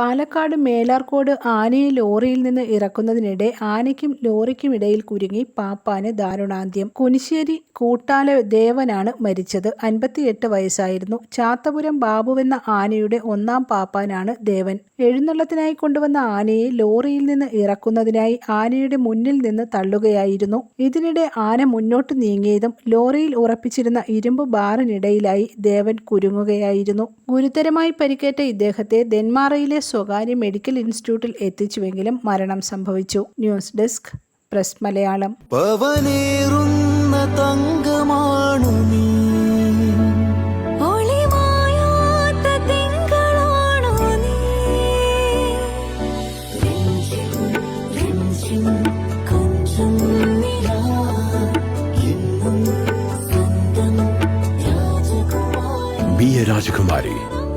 പാലക്കാട് മേലാർക്കോട് ആനയെ ലോറിയിൽ നിന്ന് ഇറക്കുന്നതിനിടെ ആനയ്ക്കും ലോറിക്കും ഇടയിൽ കുരുങ്ങി പാപ്പാന് ദാരുണാന്ത്യം. കുനിശ്ശേരി കൂട്ടാല ദേവനാണ് മരിച്ചത്. അൻപത്തിയെട്ട് വയസ്സായിരുന്നു. ചാത്തപുരം ബാബുവെന്ന ആനയുടെ ഒന്നാം പാപ്പാനാണ് ദേവൻ. എഴുന്നള്ളത്തിനായി കൊണ്ടുവന്ന ആനയെ ലോറിയിൽ നിന്ന് ഇറക്കുന്നതിനായി ആനയുടെ മുന്നിൽ നിന്ന് തള്ളുകയായിരുന്നു. ഇതിനിടെ ആന മുന്നോട്ട് നീങ്ങിയതും ലോറിയിൽ ഉറപ്പിച്ചിരുന്ന ഇരുമ്പ് ബാറിനിടയിലായി ദേവൻ കുരുങ്ങുകയായിരുന്നു. ഗുരുതരമായി പരിക്കേറ്റ ഇദ്ദേഹത്തെ ഡെൻമാറയിലെ സ്വകാര്യ മെഡിക്കൽ ഇൻസ്റ്റിറ്റ്യൂട്ടിൽ എത്തിച്ചുവെങ്കിലും മരണം സംഭവിച്ചു. News desk press Malayalam. തങ്കമാണു നീ. രാജകുമാരി